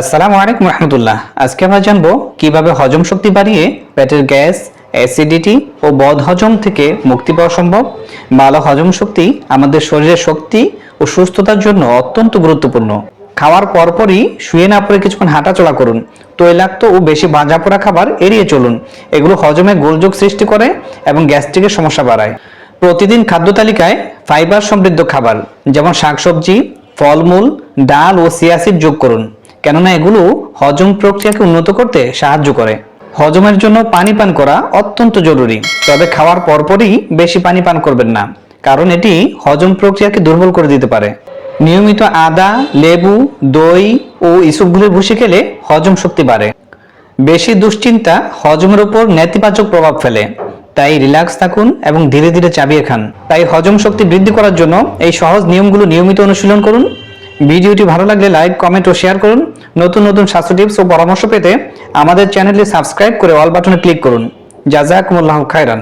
আসসালামু আলাইকুম রহমতুল্লাহ। আজকে আমরা জানব কীভাবে হজম শক্তি বাড়িয়ে পেটের গ্যাস, অ্যাসিডিটি ও বদ হজম থেকে মুক্তি পাওয়া সম্ভব। ভালো হজম শক্তি আমাদের শরীরের শক্তি ও সুস্থতার জন্য অত্যন্ত গুরুত্বপূর্ণ। খাওয়ার পরপরই শুয়ে না পড়ে কিছুক্ষণ হাঁটাচলা করুন। তৈলাক্ত ও বেশি ভাজা পোড়া খাবার এড়িয়ে চলুন। এগুলো হজমে গোলযোগ সৃষ্টি করে এবং গ্যাস্ট্রিকের সমস্যা বাড়ায়। প্রতিদিন খাদ্য তালিকায় ফাইবার সমৃদ্ধ খাবার, যেমন শাকসবজি, ফলমূল, ডাল ও সিয়াসিড যোগ করুন। কেননা এগুলো হজম প্রক্রিয়াকে উন্নত করতে সাহায্য করে। হজমের জন্য পানি পান করা অত্যন্ত জরুরি, তবে খাওয়ার পরপরই বেশি পানি পান করবেন না, কারণ এটি হজম প্রক্রিয়াকে দুর্বল করে দিতে পারে। নিয়মিত আদা, লেবু, দই ও ইসবগুলির ভুষি খেলে হজম শক্তি বাড়ে। বেশি দুশ্চিন্তা হজমের উপর নেতিবাচক প্রভাব ফেলে, তাই রিল্যাক্স থাকুন এবং ধীরে ধীরে চাবিয়ে খান। তাই হজম শক্তি বৃদ্ধি করার জন্য এই সহজ নিয়মগুলো নিয়মিত অনুশীলন করুন। ভিডিওটি ভালো লাগলে লাইক, কমেন্ট ও শেয়ার করুন। নতুন নতুন স্বাস্থ্য টিপস ও পরামর্শ পেতে আমাদের চ্যানেলটি সাবস্ক্রাইব করে অল বাটনে ক্লিক করুন। জাজাকুমুল্লাহ খায়রান।